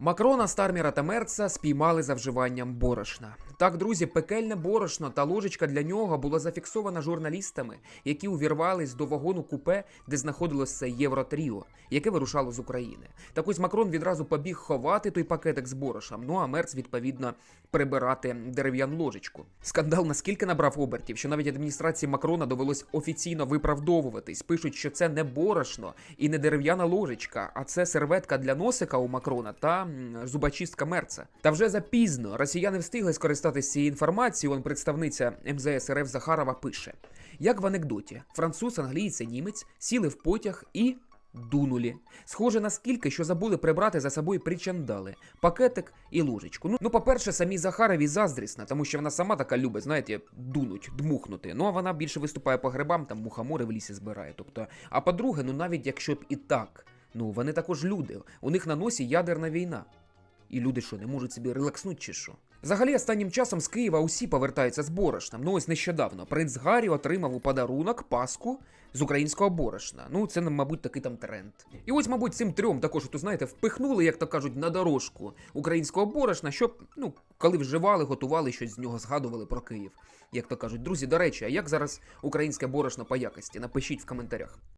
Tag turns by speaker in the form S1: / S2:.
S1: Макрона, Старміра та Мерца спіймали за вживанням борошна. Так, друзі, пекельне борошно та ложечка для нього була зафіксована журналістами, які увірвались до вагону купе, де знаходилося Євротріо, яке вирушало з України. Так ось Макрон відразу побіг ховати той пакетик з борошном. Ну а Мерц відповідно прибирати дерев'яну ложечку. Скандал наскільки набрав обертів, що навіть адміністрації Макрона довелось офіційно виправдовуватись. Пишуть, що це не борошно і не дерев'яна ложечка, а це серветка для носика у Макрона та зубочистка Мерца. Та вже запізно росіяни встигли скористатися цією інформацією. Он представниця МЗС РФ Захарова пише: як в анекдоті, француз, англієць і німець сіли в потяг і. Дунулі. Схоже наскільки, що забули прибрати за собою причандали, пакетик і ложечку. Ну, ну по-перше, самій Захарові заздрісна, тому що вона сама така любить, знаєте, дунуть, дмухнути. Ну а вона більше виступає по грибам, там мухомори в лісі збирає. Тобто, а по-друге, ну навіть якщо б і так, ну вони також люди. У них на носі ядерна війна. І люди що, не можуть собі релакснути чи що? Взагалі, останнім часом з Києва усі повертаються з борошном. Ну ось нещодавно принц Гаррі отримав у подарунок паску з українського борошна. Ну, це, мабуть, такий там тренд. І ось, мабуть, цим трьом також, от, знаєте, впихнули, як то кажуть, на дорожку українського борошна, щоб, ну, коли вживали, готували щось з нього, згадували про Київ. Як то кажуть, друзі, до речі, а як зараз українське борошно по якості? Напишіть в коментарях.